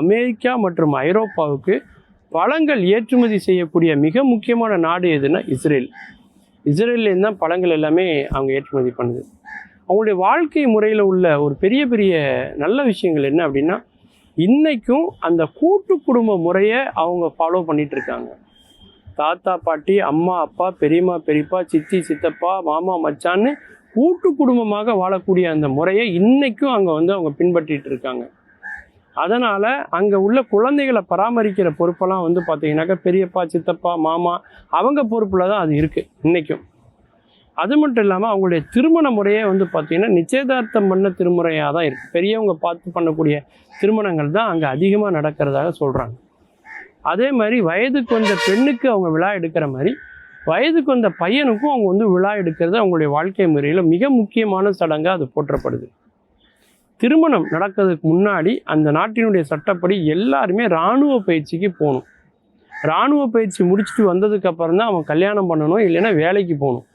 America மற்றும் ஐரோப்பாவுக்கு பழங்கள் ஏற்றுமதி செய்யக்கூடிய மிக முக்கியமான நாடு எதுன்னா இஸ்ரேல். இஸ்ரேல்லேருந்து தான் பழங்கள் எல்லாமே அவங்க ஏற்றுமதி பண்ணுது. அவங்களுடைய வாழ்க்கை முறையில் உள்ள ஒரு பெரிய பெரிய நல்ல விஷயங்கள் என்ன அப்படின்னா இன்றைக்கும் அந்த கூட்டு குடும்ப முறையை அவங்க ஃபாலோ பண்ணிகிட்டு இருக்காங்க. தாத்தா பாட்டி அம்மா அப்பா பெரியம்மா பெரியப்பா சித்தி சித்தப்பா மாமா மச்சான்னு கூட்டு குடும்பமாக வாழக்கூடிய அந்த முறையை இன்றைக்கும் அங்கே வந்து அவங்க பின்பற்றிட்டு இருக்காங்க. அதனால் அங்கே உள்ள குழந்தைகளை பராமரிக்கிற பொறுப்பெல்லாம் வந்து பார்த்தீங்கன்னாக்கா பெரியப்பா சித்தப்பா மாமா அவங்க பொறுப்பில் தான் அது இருக்குது இன்றைக்கும் அது மட்டும் இல்லாமல் அவங்களுடைய திருமண முறையே வந்து பார்த்திங்கன்னா நிச்சயதார்த்தம் பண்ண திருமுறையாக தான் இருக்குது பெரியவங்க பார்த்து பண்ணக்கூடிய திருமணங்கள் தான் அங்கே அதிகமாக நடக்கிறதாக சொல்கிறாங்க அதே மாதிரி வயதுக்கு வந்த பெண்ணுக்கு அவங்க விழா எடுக்கிற மாதிரி வயதுக்கு வந்த பையனுக்கும் அவங்க வந்து விழா எடுக்கிறது அவங்களுடைய வாழ்க்கை முறையில் மிக முக்கியமான சடங்காக அது போற்றப்படுது. திருமணம் நடக்கிறதுக்கு முன்னாடி அந்த நாட்டினுடைய சட்டப்படி எல்லாருமே இராணுவ பயிற்சிக்கு போகணும். இராணுவ பயிற்சி முடிச்சுட்டு வந்ததுக்கப்புறம் தான் அவன் கல்யாணம் பண்ணணும் இல்லைன்னா வேலைக்கு போகணும்.